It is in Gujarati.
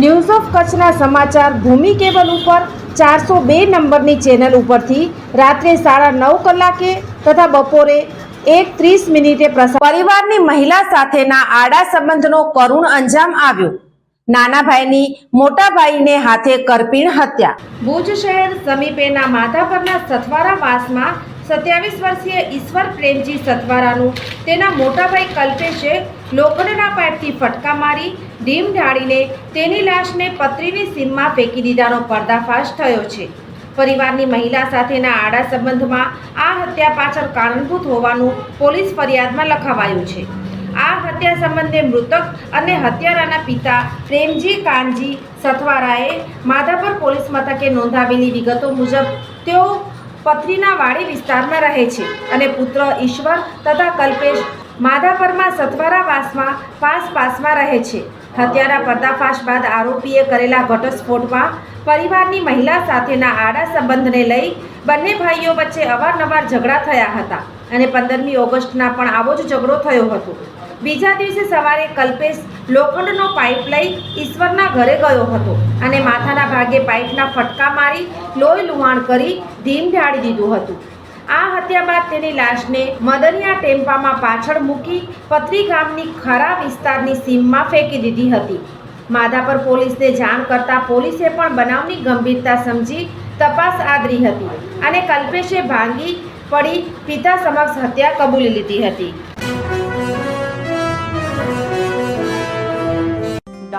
news of કચ્છના સમાચાર ભૂમિ કેબલ ઉપર ચારસો બે નંબરની ચેનલ ઉપરથી રાત્રે સાડા નવ કલાકે તથા બપોરે એક ત્રીસ મિનિટે પ્રસાર પરિવારની મહિલા સાથેના આડા સંબંધનો કરુણ અંજામ આવ્યો. નાના ભાઈની મોટા ભાઈને હાથે કરપીણ હત્યા. ભુજ શહેર સમીપેના માધાપરના સથવારા વાસમાં સત્યાવીસ વર્ષીય ઈશ્વર પ્રેમજી સથવારાનું તેના મોટાભાઈ કલ્પેશે લોખંડના પાઇપથી ફટકા મારી, ઢીમ ઢાળીને તેની લાશને પતરીની સીમમાં ફેંકી દીધાનો પર્દાફાશ થયો છે. પરિવારની મહિલા સાથેના આડા સંબંધમાં આ હત્યા પાછળ કારણભૂત હોવાનું પોલીસ ફરિયાદમાં લખાવાયું છે. આ હત્યા સંબંધે મૃતક અને હત્યારાના પિતા પ્રેમજી કાનજી સથવારાએ માધાપર પોલીસ મથકે નોંધાવેલી વિગતો મુજબ તેઓ પત્રીના વાડી વિસ્તારમાં રહે છે અને પુત્ર ઈશ્વર તથા કલ્પેશ માધાપરમાં સથવારા વાસમાં પાસ પાસમાં રહે છે. હત્યાના પર્દાફાશ બાદ આરોપીએ કરેલા ઘટસ્ફોટમાં પરિવારની મહિલા સાથેના આડા સંબંધને લઈ બંને ભાઈઓ વચ્ચે અવારનવાર ઝઘડા થયા હતા અને પંદરમી ઓગસ્ટના પણ આવો જ ઝઘડો થયો હતો. બીજા દિવસે સવારે કલ્પેશ લોખંડનો પાઇપ લઈ ઈશ્વરના ઘરે ગયો હતો અને માથાના ભાગે પાઇપના ફટકા મારી લોહી લુહાણ કરી ધીમ ઢાળી દીધું હતું. આ હત્યા બાદ તેની લાશને મદનિયા ટેમ્પામાં પાછળ મૂકી પથરી ગામની ખરા વિસ્તારની સીમમાં ફેંકી દીધી હતી. માધાપર પોલીસને જાણ કરતાં પોલીસે પણ બનાવની ગંભીરતા સમજી તપાસ આદરી હતી અને કલ્પેશે ભાંગી પડી પિતા સમક્ષ હત્યા કબૂલી લીધી હતી.